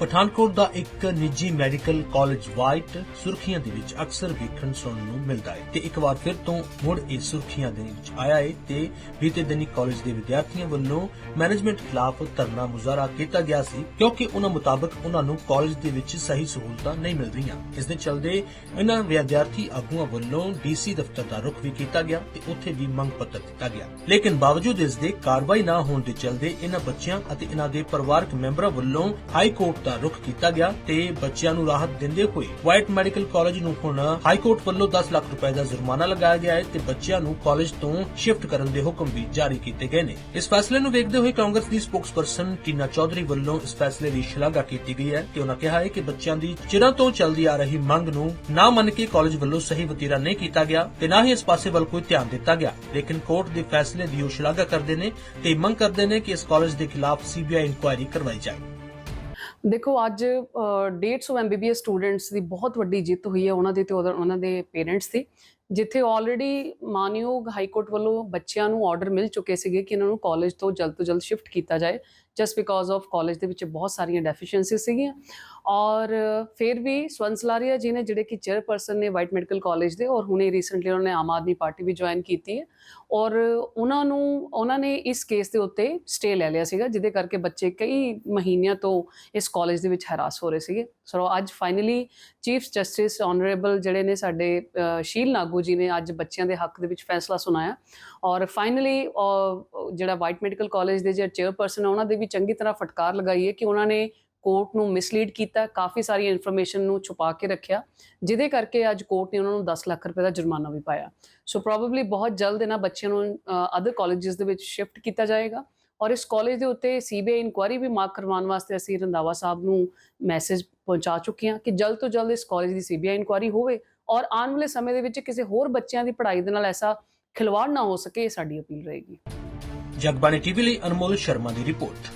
ਪਠਾਨਕੋਟ ਦਾ ਇੱਕ ਨਿੱਜੀ medical college white ਸੁਰਖੀਆਂ ਦੇ ਵਿੱਚ ਅਕਸਰ ਵੇਖਣ ਸੁਣਨ ਨੂੰ ਮਿਲਦਾ ਹੈ ਤੇ ਇੱਕ ਵਾਰ ਫਿਰ ਤੋਂ ਮੁੜ ਇਹ ਸੁਰਖੀਆਂ ਦੇ ਵਿੱਚ ਆਇਆ ਹੈ ਤੇ ਬੀਤੇ ਦਿਨੀ ਕਾਲਜ ਦੇ ਵਿਦਿਆਰਥੀਆਂ ਵੱਲੋਂ ਮੈਨੇਜਮੈਂਟ ਖਿਲਾਫ ਧਰਨਾ ਮੁਜ਼ਾਹਰਾ ਕੀਤਾ ਗਿਆ ਸੀ, ਕਿਉਂਕਿ ਉਹਨਾਂ ਮੁਤਾਬਕ ਉਹਨਾਂ ਨੂੰ ਕਾਲਜ ਦੇ ਵਿੱਚ ਸਹੀ ਸਹੂਲਤਾਂ ਨਹੀਂ ਮਿਲ ਰਹੀਆਂ। ਇਸ ਦੇ ਚਲਦੇ ਇਹਨਾਂ ਵਿਦਿਆਰਥੀ ਆਗੂਆਂ ਵੱਲੋਂ ਡੀਸੀ ਦਫ਼ਤਰ ਦਾ ਰੁਖ ਵੀ ਕੀਤਾ ਗਿਆ ਤੇ ਉੱਥੇ ਵੀ ਮੰਗ ਪੱਤਰ ਦਿੱਤਾ ਗਿਆ। ਲੇਕਿਨ ਬਾਵਜੂਦ ਇਸ ਦੇ ਕਾਰਵਾਈ ਨਾ ਹੋਣ ਦੇ ਚਲਦੇ ਇਹਨਾਂ ਬੱਚਿਆਂ ਅਤੇ ਇਹਨਾਂ ਦੇ ਪਰਿਵਾਰਕ ਮੈਂਬਰਾਂ ਵੱਲੋਂ ਹਾਈ ਕੋਰਟ ਦਾ ਰੁਖ ਕੀਤਾ ਗਿਆ ਤੇ ਬੱਚਿਆਂ ਨੂੰ ਰਾਹਤ ਦਿੰਦੇ ਹੋਏ ਵਾਈਟ ਮੈਡੀਕਲ ਕਾਲਜ ਨੂੰ ਹੁਣ ਹਾਈ ਕੋਰਟ ਵੱਲੋਂ 10 ਲੱਖ ਰੁਪਏ ਦਾ ਜੁਰਮਾਨਾ ਲਗਾਇਆ ਗਿਆ ਹੈ ਤੇ ਬੱਚਿਆਂ ਨੂੰ ਕਾਲਜ ਤੋਂ ਸ਼ਿਫਟ ਕਰਨ ਦੇ ਹੁਕਮ ਵੀ ਜਾਰੀ ਕੀਤੇ ਗਏ ਨੇ। ਇਸ ਫੈਸਲੇ ਨੂੰ ਵੇਖਦੇ ਹੋਏ ਕਾਂਗਰਸ ਦੀ ਸਪੋਕਸਪਰਸਨ ਟੀਨਾ ਚੌਧਰੀ ਵੱਲੋਂ ਇਸ ਫੈਸਲੇ ਦੀ ਸ਼ਲਾਘਾ ਕੀਤੀ ਗਈ ਹੈ ਤੇ ਉਹਨਾਂ ਕਿਹਾ ਹੈ ਕਿ ਬੱਚਿਆਂ ਦੀ ਚਿਰਾਂ ਤੋਂ ਚੱਲਦੀ ਆ ਰਹੀ ਮੰਗ ਨੂੰ ਨਾ ਮੰਨ ਕੇ ਕਾਲਜ ਵੱਲੋਂ ਸਹੀ ਵਤੀਰਾ ਨਹੀਂ ਕੀਤਾ ਗਿਆ ਤੇ ਨਾ ਹੀ ਇਸ ਪਾਸੇ ਵੱਲ ਕੋਈ ਧਿਆਨ ਦਿੱਤਾ ਗਿਆ। ਲੇਕਿਨ ਕੋਰਟ ਦੇ ਫੈਸਲੇ ਦੀ ਉਹ ਸ਼ਲਾਘਾ ਕਰਦੇ ਨੇ ਤੇ ਮੰਗ ਕਰਦੇ ਨੇ ਕਿ ਇਸ ਕਾਲਜ ਦੇ ਖਿਲਾਫ ਸੀਬੀਆਈ ਇਨਕੁਆਇਰੀ ਕਰਵਾਈ ਜਾਏ। ਦੇਖੋ ਅੱਜ ਅ, 150 ਐਮਬੀਬੀਐਸ ਸਟੂਡੈਂਟਸ ਦੀ ਬਹੁਤ ਵੱਡੀ ਜਿੱਤ ਹੋਈ ਹੈ ਉਹਨਾਂ ਦੇ ਤੇ ਉਹਨਾਂ ਦੇ ਪੇਰੈਂਟਸ ਦੀ। ਜਿੱਥੇ ਆਲਰੇਡੀ ਮਾਨਯੋਗ ਹਾਈ ਕੋਰਟ ਵੱਲੋਂ ਬੱਚਿਆਂ ਨੂੰ ਆਰਡਰ ਮਿਲ ਚੁੱਕੇ ਸੀਗੇ ਕਿ ਇਹਨਾਂ ਨੂੰ ਕਾਲਜ ਤੋਂ ਜਲਦ ਤੋਂ ਜਲਦ ਸ਼ਿਫਟ ਕੀਤਾ ਜਾਏ ਜਸਟ ਬਿਕੋਜ਼ ਆਫ ਕਾਲਜ ਦੇ ਵਿੱਚ ਬਹੁਤ ਸਾਰੀਆਂ ਡੈਫੀਸ਼ੀਐਂਸੀ ਸੀਗੀਆਂ। ਔਰ ਫਿਰ ਵੀ ਸਵੰਸਲਾਰੀਆ ਜੀ ਨੇ ਜਿਹੜੇ ਕਿ ਚੇਅਰਪਰਸਨ ਨੇ ਵਾਈਟ ਮੈਡੀਕਲ ਕਾਲਜ ਦੇ ਔਰ ਹੁਣੇ ਰੀਸੈਂਟਲੀ ਉਹਨਾਂ ਨੇ ਆਮ ਆਦਮੀ ਪਾਰਟੀ ਵੀ ਜੁਆਇਨ ਕੀਤੀ ਹੈ। ਔਰ ਉਹਨਾਂ ਨੂੰ ਉਹਨਾਂ ਨੇ ਇਸ ਕੇਸ ਦੇ ਉੱਤੇ ਸਟੇ ਲੈ ਲਿਆ ਸੀਗਾ ਜਿਹਦੇ ਕਰਕੇ ਬੱਚੇ ਕਈ ਮਹੀਨਿਆਂ ਤੋਂ ਇਸ ਕਾਲਜ ਦੇ ਵਿੱਚ ਹਰਾਸ ਹੋ ਰਹੇ ਸੀਗੇ। ਸੋ ਅੱਜ ਫਾਈਨਲੀ ਚੀਫ ਜਸਟਿਸ ਆਨਰੇਬਲ ਜਿਹੜੇ ਨੇ ਸਾਡੇ ਅ, ਸ਼ੀਲ ਨਾਗੂ ਜੀ ਨੇ ਅੱਜ ਬੱਚਿਆਂ ਦੇ ਹੱਕ ਦੇ ਵਿੱਚ ਫੈਸਲਾ ਸੁਣਾਇਆ। ਔਰ ਫਾਈਨਲੀ ਜਿਹੜਾ ਵਾਈਟ ਮੈਡੀਕਲ ਕਾਲਜ ਦੇ ਜਿਹੜੇ ਚੇਅਰਪਰਸਨ ਉਹਨਾਂ ਦੇ ਵੀ ਚੰਗੀ ਤਰ੍ਹਾਂ ਫਟਕਾਰ ਲਗਾਈ ਹੈ ਕਿ ਉਹਨਾਂ ਨੇ ਕੋਰਟ ਨੂੰ ਮਿਸਲੀਡ ਕੀਤਾ, ਕਾਫੀ ਸਾਰੀ ਇਨਫੋਰਮੇਸ਼ਨ ਨੂੰ ਛੁਪਾ ਕੇ ਰੱਖਿਆ, ਜਿਹਦੇ ਕਰਕੇ ਅੱਜ ਕੋਰਟ ਨੇ ਉਹਨਾਂ ਨੂੰ 10 ਲੱਖ ਰੁਪਏ ਦਾ ਜੁਰਮਾਨਾ ਵੀ ਪਾਇਆ। ਸੋ ਪ੍ਰੋਬੇਬਲੀ ਬਹੁਤ ਜਲਦ ਇਹਨਾਂ ਬੱਚਿਆਂ ਨੂੰ ਅਦਰ ਕਾਲਜਸ ਦੇ ਵਿੱਚ ਸ਼ਿਫਟ ਕੀਤਾ ਜਾਏਗਾ। ਔਰ ਇਸ ਕਾਲਜ ਦੇ ਉੱਤੇ ਸੀਬੀਆਈ ਇਨਕੁਆਇਰੀ ਵੀ ਮਾਰਕ ਕਰਵਾਉਣ ਵਾਸਤੇ ਅਸੀਂ ਰੰਦਾਵਾ ਸਾਹਿਬ ਨੂੰ ਮੈਸੇਜ ਪਹੁੰਚਾ ਚੁੱਕੇ ਹਾਂ ਕਿ ਜਲਦ ਤੋਂ ਜਲਦ ਇਸ ਕਾਲਜ ਦੀ ਸੀਬੀਆਈ ਇਨਕੁਆਇਰੀ ਹੋਵੇ। ਔਰ ਆਉਣ ਵਾਲੇ ਸਮੇਂ ਦੇ ਵਿੱਚ ਕਿਸੇ ਹੋਰ ਬੱਚਿਆਂ ਦੀ ਪੜ੍ਹਾਈ ਦੇ ਨਾਲ ਐਸਾ ਖਿਲਵਾੜ ਨਾ ਹੋ ਸਕੇ, ਇਹ ਸਾਡੀ ਅਪੀਲ ਰਹੇਗੀ। ਜਗਬਾਣੀ ਟੀਵੀ ਲਈ ਅਨਮੋਲ ਸ਼ਰਮਾ ਦੀ ਰਿਪੋਰਟ।